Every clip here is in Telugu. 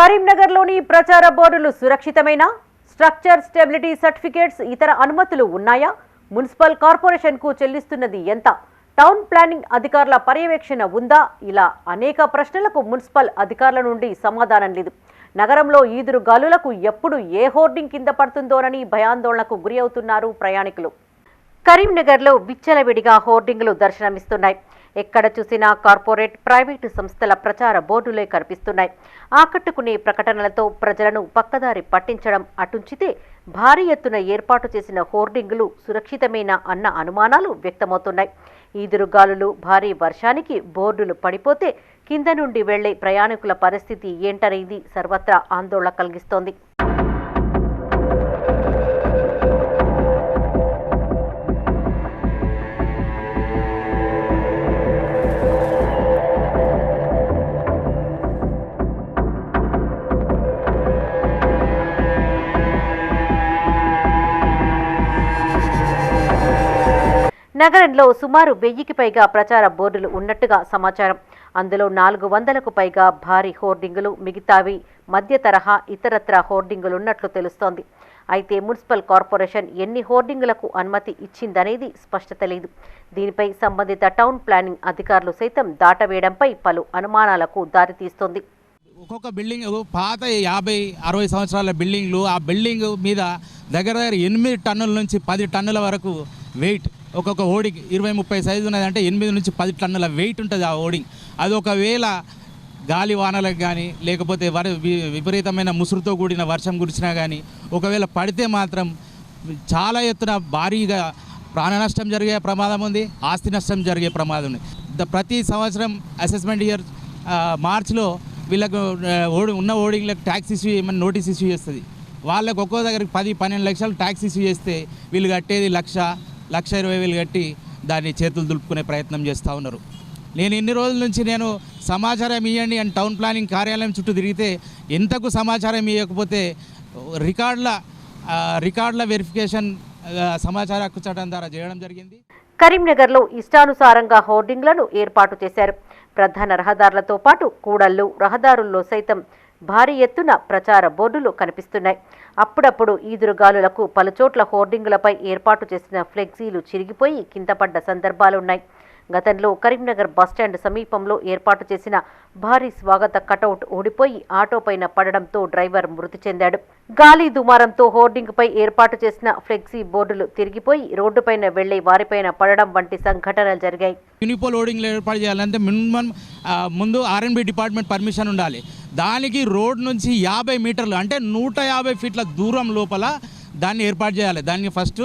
కరీంనగర్లోని ప్రచార బోర్డులు సురక్షితమైన? స్ట్రక్చర్ స్టెబిలిటీ సర్టిఫికేట్స్ ఇతర అనుమతులు ఉన్నాయా? మున్సిపల్ కార్పొరేషన్కు చెల్లిస్తున్నది ఎంత? టౌన్ ప్లానింగ్ అధికారుల పర్యవేక్షణ ఉందా? ఇలా అనేక ప్రశ్నలకు మున్సిపల్ అధికారుల నుండి సమాధానం లేదు. నగరంలో ఈదురు గాలులకు ఎప్పుడు ఏ హోర్డింగ్ కింద పడుతుందోనని భయాందోళనకు గురి అవుతున్నారు ప్రయాణికులు. కరీంనగర్లో విచ్చలవిడిగా హోర్డింగులు దర్శనమిస్తున్నాయి. ఎక్కడ చూసినా కార్పొరేట్ ప్రైవేటు సంస్థల ప్రచార బోర్డులే కనిపిస్తున్నాయి. ఆకట్టుకునే ప్రకటనలతో ప్రజలను పక్కదారి పట్టించడం అటుంచితే భారీ ఎత్తున ఏర్పాటు చేసిన హోర్డింగులు సురక్షితమేనా అన్న అనుమానాలు వ్యక్తమవుతున్నాయి. ఈదురుగాలులు భారీ వర్షానికి బోర్డులు పడిపోతే కింద నుండి వెళ్ళే ప్రయాణికుల పరిస్థితి ఏంటనేది సర్వత్రా ఆందోళన కలిగిస్తోంది. నగరంలో సుమారు వెయ్యికి పైగా ప్రచార బోర్డులు ఉన్నట్టుగా సమాచారం. అందులో నాలుగు వందలకు పైగా భారీ హోర్డింగులు మిగతావి మధ్య తరహా ఇతరత్ర హోర్డింగులు ఉన్నట్లు తెలుస్తోంది. అయితే మున్సిపల్ కార్పొరేషన్ ఎన్ని హోర్డింగులకు అనుమతి ఇచ్చిందనేది స్పష్టత లేదు. దీనిపై సంబంధిత టౌన్ ప్లానింగ్ అధికారులు సైతం దాటవేయడంపై పలు అనుమానాలకు దారితీస్తోంది. ఒక్కొక్క బిల్డింగ్ పాత యాభై అరవై సంవత్సరాల బిల్డింగ్లు ఆ బిల్డింగ్ మీద దగ్గర దగ్గర ఎనిమిది టన్నుల నుంచి పది టన్నుల వరకు వెయిట్ ఒక్కొక్క ఓడింగ్ ఇరవై ముప్పై సైజు ఉన్నదంటే ఎనిమిది నుంచి పది టన్నుల వెయిట్ ఉంటుంది ఆ ఓడింగ్ అది ఒకవేళ గాలి వానలకు కానీ లేకపోతే వర వి- విపరీతమైన ముసురుతో కూడిన వర్షం కురిసినా కానీ ఒకవేళ పడితే మాత్రం చాలా ఎత్తున భారీగా ప్రాణ నష్టం జరిగే ప్రమాదం ఉంది ఆస్తి నష్టం జరిగే ప్రమాదం ఉంది. ద- ప్రతి సంవత్సరం అసెస్మెంట్ ఇయర్ మార్చిలో వీళ్ళకు ఓడి ఉన్న ఓడింగ్లకు ట్యాక్స్ ఇష్యూ చేయమని నోటీస్ ఇష్యూ చేస్తుంది. వాళ్ళకు ఒక్కో దగ్గరికి పది పన్నెండు లక్షలు ట్యాక్స్ ఇష్యూ చేస్తే వీళ్ళు కట్టేది లక్ష లక్ష ఇరవై వేలు కట్టి దాన్ని చేతులు దులుపుకునే ప్రయత్నం చేస్తూ ఉన్నారు. నేను ఇన్ని రోజుల నుంచి నేను సమాచారం ఇవ్వండి అని టౌన్ ప్లానింగ్ కార్యాలయం చుట్టూ తిరిగితే ఎంతకు సమాచారం ఇవ్వకపోతే రికార్డుల రికార్డుల వెరిఫికేషన్ సమాచార హక్కు చట్టం ద్వారా చేయడం జరిగింది. కరీంనగర్లో ఇష్టానుసారంగా హోర్డింగ్లను ఏర్పాటు చేశారు. ప్రధాన రహదారులతో పాటు కూడళ్ళు రహదారుల్లో సైతం భారీ ఎత్తున ప్రచార బోర్డులు కనిపిస్తున్నాయి. అప్పుడప్పుడు ఈదురుగాలులకు పలుచోట్ల హోర్డింగులపై ఏర్పాటు చేసిన ఫ్లెక్సీలు చిరిగిపోయి కింద పడ్డ సందర్భాలున్నాయి. గతంలో కరీంనగర్ బస్టాండ్ సమీపంలో ఏర్పాటు చేసిన భారీ స్వాగత కటౌట్ ఊడిపోయి ఆటో పైన పడడంతో డ్రైవర్ మృతి చెందాడు. గాలి దుమారంతో హోర్డింగ్పై ఏర్పాటు చేసిన ఫ్లెక్సీ బోర్డులు తిరిగిపోయి రోడ్డుపైన వెళ్ళే వారిపైన పడడం వంటి సంఘటనలు జరిగాయి. యూనిపోల్ ఓడింగ్లు ఏర్పాటు చేయాలంటే మినిమం ముందు ఆర్ఎన్బి డిపార్ట్మెంట్ పర్మిషన్ ఉండాలి. దానికి రోడ్ నుంచి యాభై మీటర్లు అంటే నూట యాభై ఫీట్ల దూరం లోపల దాన్ని ఏర్పాటు చేయాలి. దాన్ని ఫస్ట్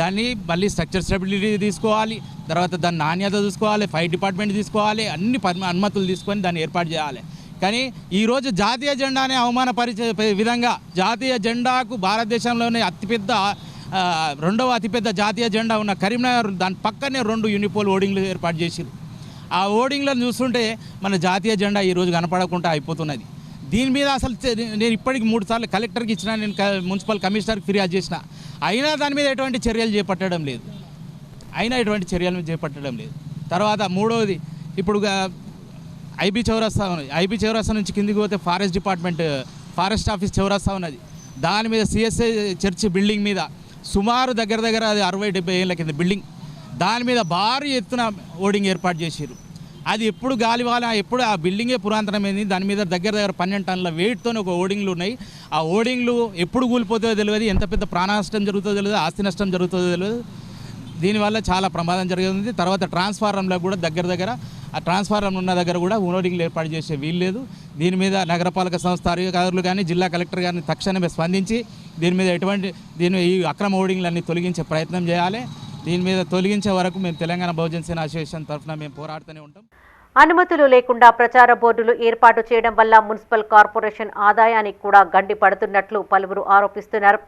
దాన్ని మళ్ళీ స్ట్రక్చర్ స్టెబిలిటీ తీసుకోవాలి తర్వాత దాని నాణ్యత చూసుకోవాలి ఫైర్ డిపార్ట్మెంట్ తీసుకోవాలి అన్ని అనుమతులు తీసుకొని దాన్ని ఏర్పాటు చేయాలి. కానీ ఈరోజు జాతీయ జెండానే అవమానపరిచే విధంగా జాతీయ జెండాకు భారతదేశంలోనే అతిపెద్ద రెండవ అతిపెద్ద జాతీయ జెండా ఉన్న కరీంనగర్ దాని పక్కనే రెండు యూనిపోల్ ఓడింగ్లు ఏర్పాటు చేసిరు ఆ ఓడింగ్లను చూస్తుంటే మన జాతీయ జెండా ఈరోజు కనపడకుండా అయిపోతున్నది. దీని మీద అసలు నేను ఇప్పటికి మూడు సార్లు కలెక్టర్కి ఇచ్చిన నేను మున్సిపల్ కమిషనర్కి ఫిర్యాదు చేసిన అయినా దాని మీద ఎటువంటి చర్యలు చేపట్టడం లేదు. అయినా ఎటువంటి చర్యలు చేపట్టడం లేదు. తర్వాత మూడవది ఇప్పుడు ఐబీ చౌరస్తా ఉన్నది. ఐబీ చౌరస్తా నుంచి కిందికి పోతే ఫారెస్ట్ డిపార్ట్మెంట్ ఫారెస్ట్ ఆఫీస్ చౌరస్తా ఉన్నది. దాని మీద సిఎస్ఐ చర్చి బిల్డింగ్ మీద సుమారు దగ్గర దగ్గర అది అరవై డెబ్బై ఏళ్ళ కింద బిల్డింగ్. దాని మీద భారీ ఎత్తున ఓడింగ్ ఏర్పాటు చేసిర్రు. అది ఎప్పుడు గాలివాల ఎప్పుడు ఆ బిల్డింగే పురాతనమైంది. దాని మీద దగ్గర దగ్గర పన్నెండు టన్నుల వెయిట్తో ఒక ఓడింగ్లు ఉన్నాయి. ఆ ఓడింగ్లు ఎప్పుడు కూలిపోతుందో తెలియదు. ఎంత పెద్ద ప్రాణ నష్టం జరుగుతుందో తెలియదు. ఆస్తి నష్టం జరుగుతుందో తెలియదు. దీనివల్ల చాలా ప్రమాదం జరుగుతుంది తర్వాత ట్రాన్స్ఫారంలో కూడా దగ్గర దగ్గర ఆ ట్రాన్స్ఫారం ఉన్న దగ్గర కూడా ఓడింగ్లు ఏర్పాటు చేసే వీలు లేదు. దీని మీద నగరపాలక సంస్థ అధికారులు కానీ జిల్లా కలెక్టర్ కానీ తక్షణమే స్పందించి దీని మీద ఎటువంటి దీని ఈ అక్రమ ఓడింగ్లన్నీ తొలగించే ప్రయత్నం చేయాలి. దీని మీద తొలగించే వరకు మేము తెలంగాణ బహుజన్ సేన అసోసియేషన్ తరఫున మేము పోరాడుతూనే ఉంటాం. అనుమతులు లేకుండా ప్రచార బోర్డులు ఏర్పాటు చేయడం వల్ల మున్సిపల్ కార్పొరేషన్ ఆదాయానికి కూడా గండి పడుతున్నట్లు పలువురు ఆరోపిస్తున్నారు.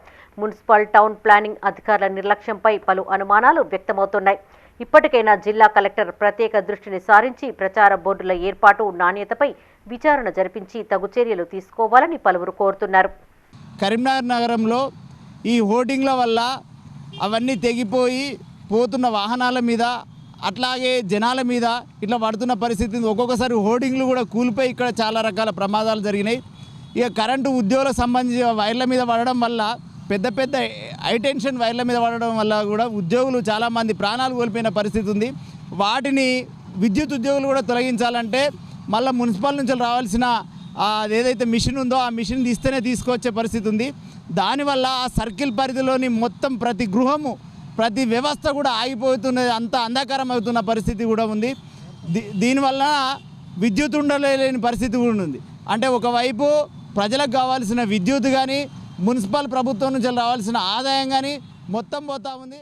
మున్సిపల్ టౌన్ ప్లానింగ్ అధికారుల నిర్లక్ష్యంపై పలు అనుమానాలు వ్యక్తమవుతున్నాయి. ఇప్పటికైనా జిల్లా కలెక్టర్ ప్రత్యేక దృష్టిని సారించి ప్రచార బోర్డుల ఏర్పాటు నాణ్యతపై విచారణ జరిపించి తగు చర్యలు తీసుకోవాలని పలువురు కోరుతున్నారు. కరీంనగర్ నగరంలో ఈ హోర్డింగ్ల వల్ల అవన్నీ తెగిపోయి పోతున్న వాహనాల మీద అట్లాగే జనాల మీద ఇట్లా పడుతున్న పరిస్థితి ఒక్కొక్కసారి హోర్డింగ్లు కూడా కూలిపోయి ఇక్కడ చాలా రకాల ప్రమాదాలు జరిగినాయి. ఇక కరెంటు ఉద్యోగులకు సంబంధించిన వైర్ల మీద పడడం వల్ల పెద్ద పెద్ద హైటెన్షన్ వైర్ల మీద పడడం వల్ల కూడా ఉద్యోగులు చాలామంది ప్రాణాలు కోల్పోయిన పరిస్థితి ఉంది. వాటిని విద్యుత్ ఉద్యోగులు కూడా తొలగించాలంటే మళ్ళీ మున్సిపల్ నుంచి రావాల్సిన అదేదైతే ఏదైతే మిషన్ ఉందో ఆ మిషన్ తీస్తేనే తీసుకొచ్చే పరిస్థితి ఉంది. దానివల్ల ఆ సర్కిల్ పరిధిలోని మొత్తం ప్రతి గృహము ప్రతి వ్యవస్థ కూడా ఆగిపోతున్నది అంత అంధకారం అవుతున్న పరిస్థితి కూడా ఉంది. దీ- దీనివల్ల విద్యుత్ ఉండలేని పరిస్థితి కూడా ఉంది. అంటే ఒకవైపు ప్రజలకు కావాల్సిన విద్యుత్ కానీ మున్సిపల్ ప్రభుత్వం నుంచి రావాల్సిన ఆదాయం కానీ మొత్తం పోతా ఉంది.